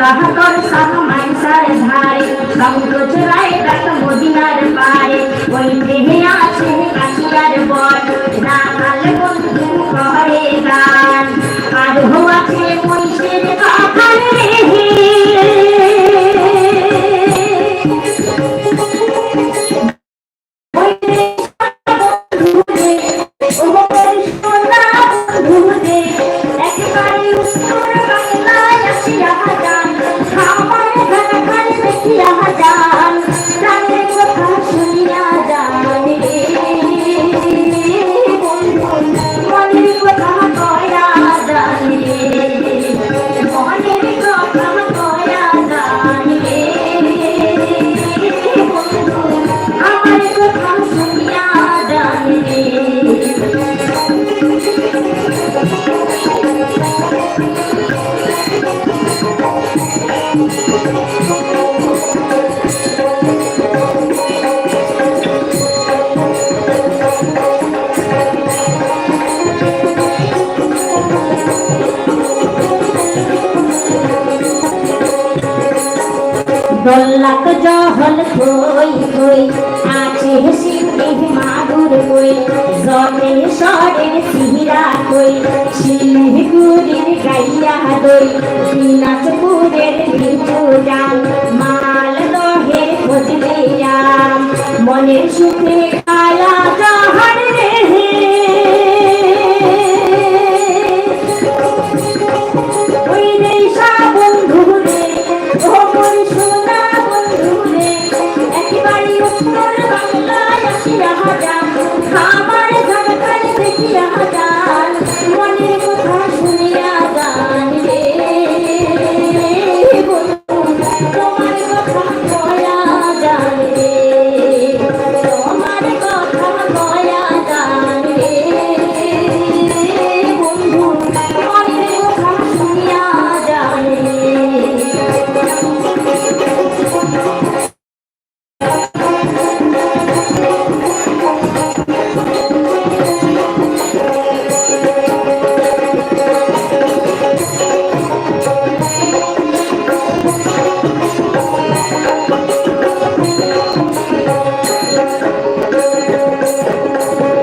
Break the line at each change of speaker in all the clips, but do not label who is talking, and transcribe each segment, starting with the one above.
কাহাকর সব মাইসার ধারে সমুদ্র চড়াই ডাক মদিনার পারে ওই দেহে আছে কাশিয়ার বট। দোল্লাক জহল কই কই আছে সিদ্ধি মাগুর কই জলে সরে সিহিরা কই, শিলিগুড়ির গাইয়া দই, দিনাজপুরের ডাল মাল দহে খোঁজলে আম মনের সুখে কালা জহর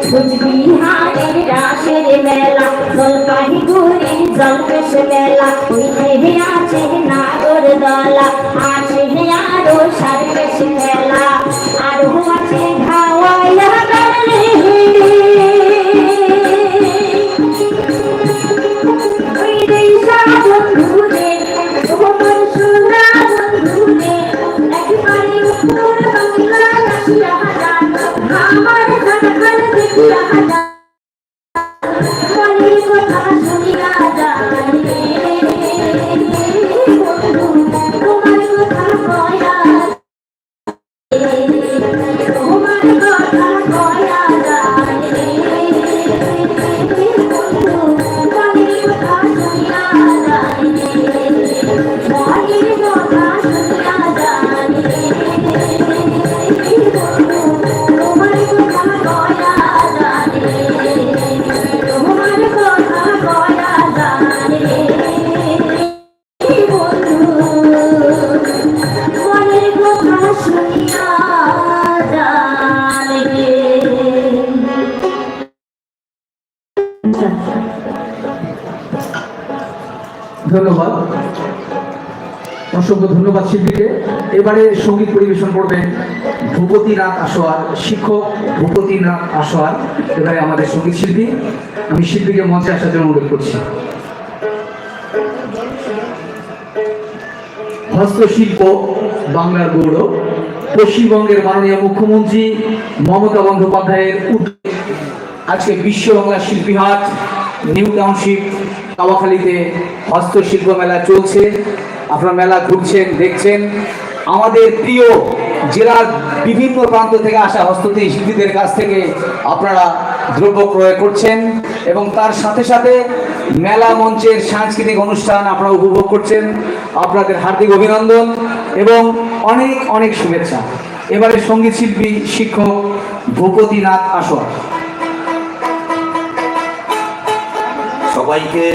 কুচবিহারের রাসের মেলা জলপাহি গুড়ির জলপেশ মেলা ওই দেহে আছে নাগর দলা আছে আরও সারপেশ মেলা তোমার কথা
অসংখ্য ধন্যবাদ শিল্পীকে। এবারে সংগীত পরিবেশন করবেন ভূপতিনাথ আসোয়ার শিক্ষক ভূপতিনাথ আসোয়ার, এবারে আমাদের সংগীত শিল্পী। আমি শিল্পীকে মঞ্চে আসার জন্য অনুরোধ করছি। হস্তশিল্প, বাংলার গৌরব। পশ্চিমবঙ্গের মাননীয় মুখ্যমন্ত্রী মমতা বন্দ্যোপাধ্যায়ের উদ্যোগে আজকে বিশ্ব বাংলা শিল্পী হাট, নিউ টাউনশিপ, কাওয়াখালীতে হস্তশিল্প মেলা চলছে। আপনারা মেলা ঘুরছেন, দেখছেন। আমাদের প্রিয় জেলার বিভিন্ন প্রান্ত থেকে আসা হস্তশিল্পী শিল্পীদের কাছ থেকে আপনারা দ্রব্য ক্রয় করছেন এবং তার সাথে সাথে মেলা মঞ্চের সাংস্কৃতিক অনুষ্ঠান আপনারা উপভোগ করছেন। আপনাদের হার্দিক অভিনন্দন এবং অনেক অনেক শুভেচ্ছা। এবারে সংগীত শিল্পী শিক্ষক ভূপতিনাথ আসর।
সবাইকে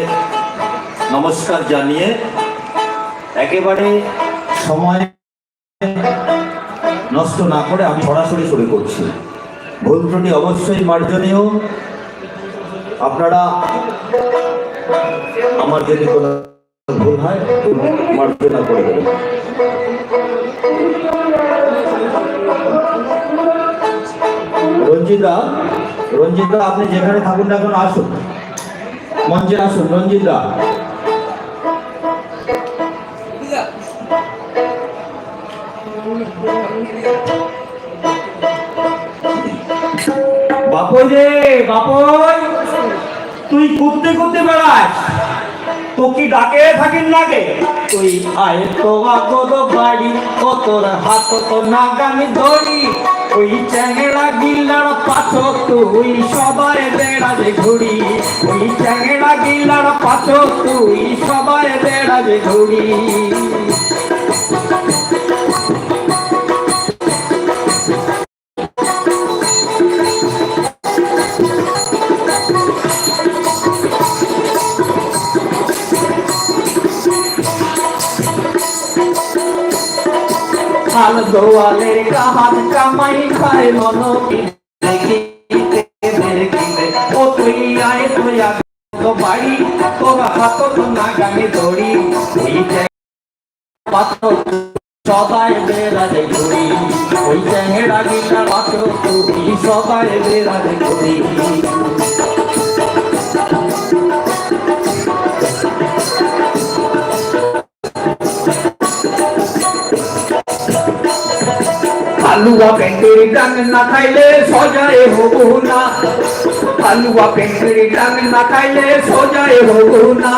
নমস্কার জানিয়ে একেবারে সময় নষ্ট না করে আমি সরাসরি শুরু করছি। ভুল অবশ্যই মার্জনীয়। আপনারা আমার যদি কোনো ভুল হয়, মার্জনা করে দেবেন। রঞ্জিতা রঞ্জিতা, আপনি যেখানে থাকুন না কেন, আসুন। মঞ্চে আসুন। রঞ্জিতা বাপই রে, বাপই। তুই কুদতে কুদতে বেড়াস। তো কি ডাকে থাকিস লাগে তুই আয় তো আগদ বাড়ি, ও তোর হাত তো নাগামি ধরি। ওই চ্যাংড়া গিলার পাছ তুই সবাই বেড়াবে ঘুরি। ওই চ্যাংড়া গিলার পাছ তুই সবাই বেড়াবে ঘুরি। হাল দোয়ালের কাহাত কামাই খায় মনকি। ও তুই আয় তুই তো বাড়ি, তোর হাত তো নাগামি দড়ি। ওই সবাই বেড়ালে ঘুরি ওই চ্যাংড়া পাত্র তুই সবাই বেড়ালে ঘুরি হালুয়া পেন্টের ডাং না খাইলে সজায় হব না। হালুয়া পেন্টের ডাং না খাইলে সজায় হব না।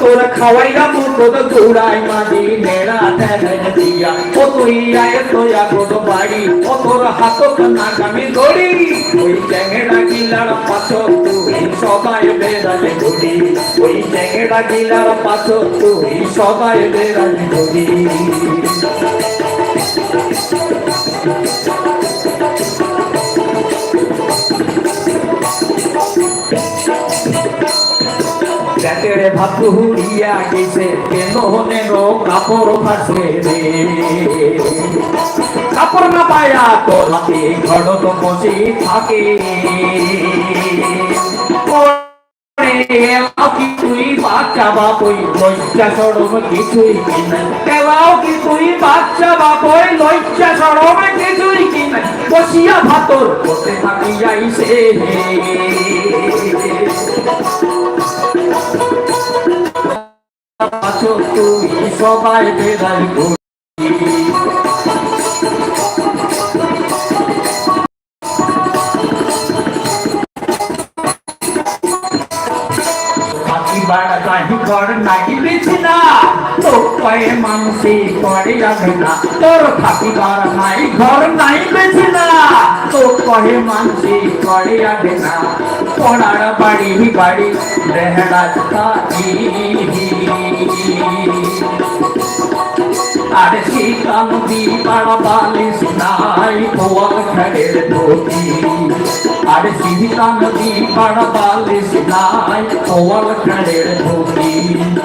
তোরা খাওয়াইরা মুখ দৌড়াই মাঝি মেরা দিয়া। ও তুই আয় তোয়া গোদ বাড়ি, ও তোর হাত নাগামি দড়ি। ওই চ্যাংড়া গিলার পাছ তুই সবাই বেড়ালে ঘুরি ওই চ্যাংড়া গিলার পাছ তুই সবাই বেড়ালে ঘুরি রাতের ভাত হুড়িয়া গেছে, কেন নেনো কাপড় ফাঁসে রে? কাপড় না পায়া তো হাতে ঘর তো বসে থাকে। কেলাও কি তুই বাচ্চা বাপই লজ্জা সরম কিছুই কিনা কেলাও কি তুই বাচ্চা বাপই কিছুই সবাই বাড়া কাহি ঘর নাই বিছনা তো কয়ে মানুষে পড়ে যাবে না, তোর থাকি বার নাই, ঘর নাই বিছনা তো কয়ে মানুষে পড়ে যাবে না, পড়ার বাড়ি বাড়ি রেহড়া থাকি আর শীতল দীপার বালিশ নাই পোয়াল খেড়ের ধুতি আর শীতল দীপার বালিশ নাই পোয়াল খেড়ের ধুতি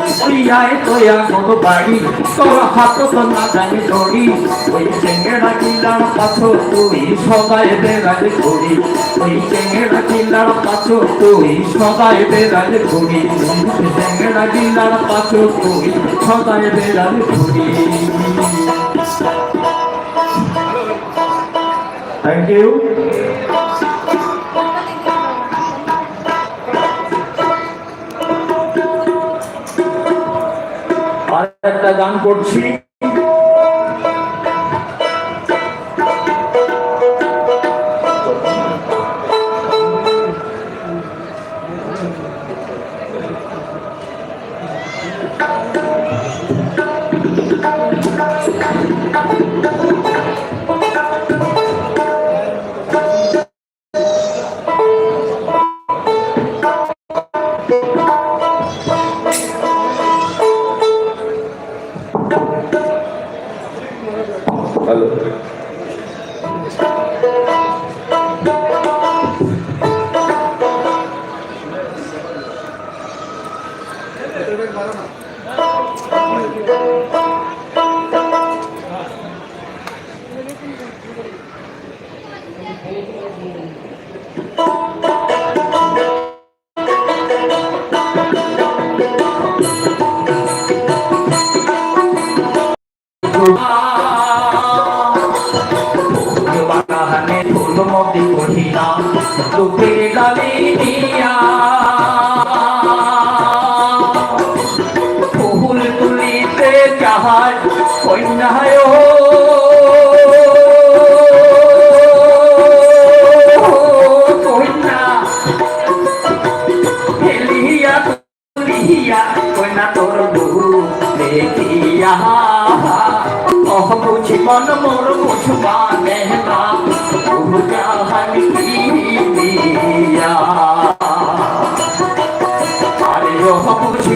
আয় তোয়া গোদ বাড়ি। তোর হাত তো না জানি দড়ি। ওই চেঙ্গেরা কিলার পাছো তুই সবাই বেড়ালে ঘুরি ওই চেঙ্গেরা কিলার পাছো তুই সবাই বেড়ালে ঘুরি চেঙ্গেরা কিলার পাছো তুই সবাই বেড়ালে ঘুরি থ্যাংক ইউ একটা গান করছি।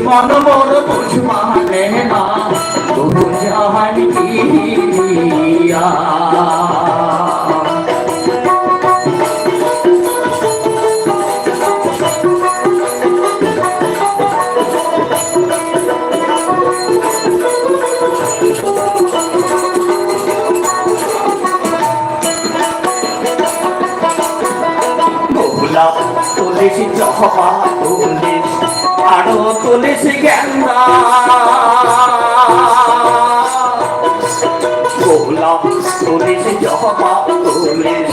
মন মোর বুঝবা নেহনা বহু জাহান কি দিয়া গোলাপ তুলিস জহবা তুলিস আরও তুলিস গেন্দা গোলাপ তুলিস জহবা তুলিস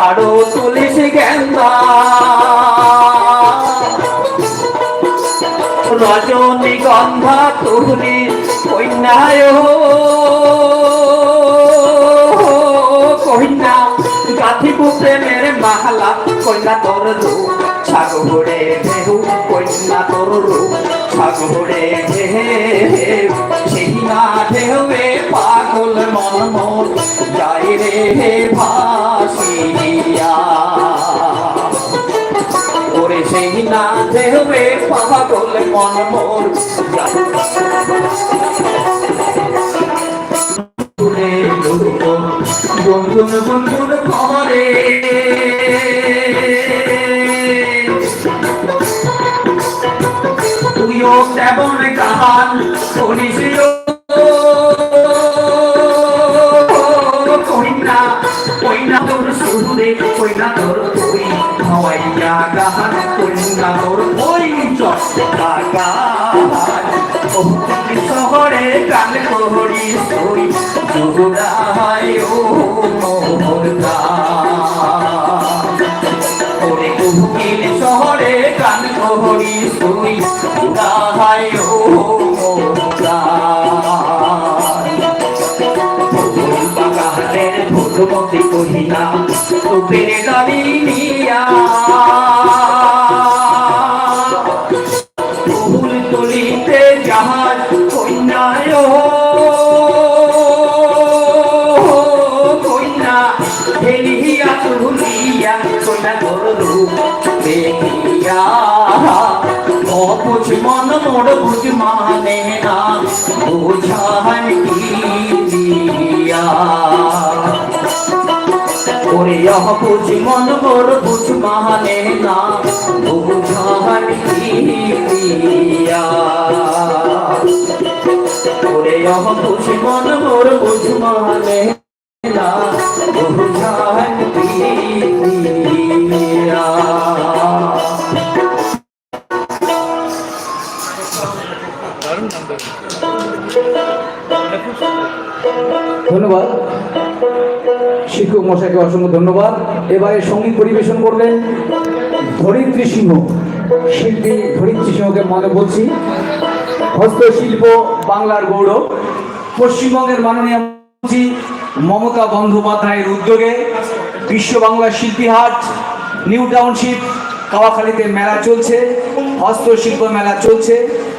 আরও তুলিস গেন্দা রজনীগন্ধা তুলি কন্যায় কন্যা, গাথিব প্রেমের মাহালা কন্যা তোর রূপ সাগরে ঢেউ কন্যা তোর সাগরে ঢেউ সেই না ঢেউয়ে পাগল মন মন যাই রে ভাসিয়া ওরে সেই না দেবে পাগল মন গুনগুন গুনগুন তেমন গান শুনিস কইনা কইনা তোর সুরে কইনা তোর তুই হওয়াইয়া গান কইনা তোর ওই শহরে গান করি সই। জোড়ায় ও মোর কুকিল শহরে গান কোহরি সুই জোড়ায় ও বাগানের ফুলমতি কহিলা রূপের গাড়ি ওরে অবুঝ মন মোর বুঝ মানে না। বুঝান কি দিয়া। ওরে অবুঝ মন মোর বুঝ মানে না। বুঝান দিয়া।
ধন্যবাদ। শিক্ষক মশাইকে অসংখ্য ধন্যবাদ। এবারে সংগীত পরিবেশন করবেন ধরিত্রী সিংহ। শিল্পী ধরিত্রী সিংহকে মনে বলছি। হস্তশিল্প বাংলার গৌরব। পশ্চিমবঙ্গের মাননীয় মমতা বন্দ্যোপাধ্যায়ের উদ্যোগে বিশ্ব বাংলা শিল্পী হাট, নিউ টাউনশিপ, কাওয়াখালীতে মেলা চলছে। হস্তশিল্প মেলা চলছে।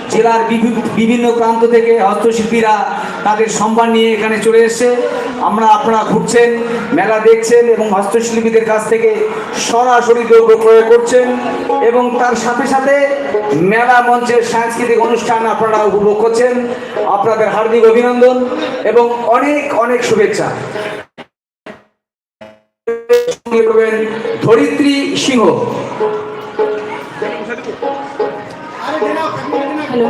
জেলার বিভি- বিভিন্ন প্রান্ত থেকে হস্তশিল্পীরা তাদের সম্মান নিয়ে এখানে চলে এসছে। আমরা আপনারা ঘুরছেন, মেলা দেখছেন এবং হস্তশিল্পীদের কাছ থেকে সরাসরি দ্রব্য ক্রয় করছেন এবং তার সাথে সাথে মেলা মঞ্চের সাংস্কৃতিক অনুষ্ঠান আপনারা উপভোগ করছেন। আপনাদের হার্দিক অভিনন্দন এবং অনেক অনেক শুভেচ্ছা। ধরিত্রী সিংহ।
Hello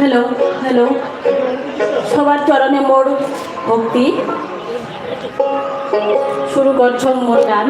hello
hello. সবার চরণে মোর ভক্তি। শুরু করছ মোর গান।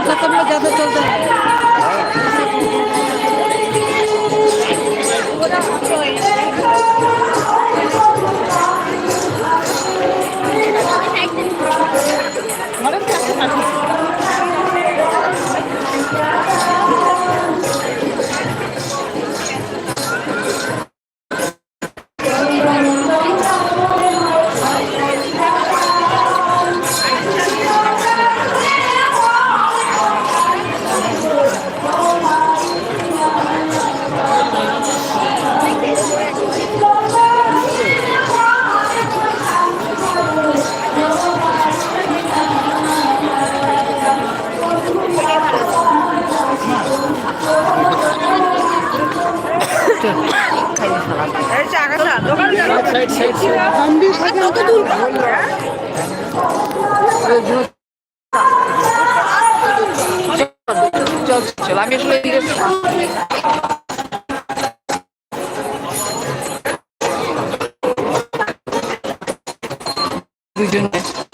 कलकत्ता में ज़्यादा चलता है চল চল আমি আসলে দুজনে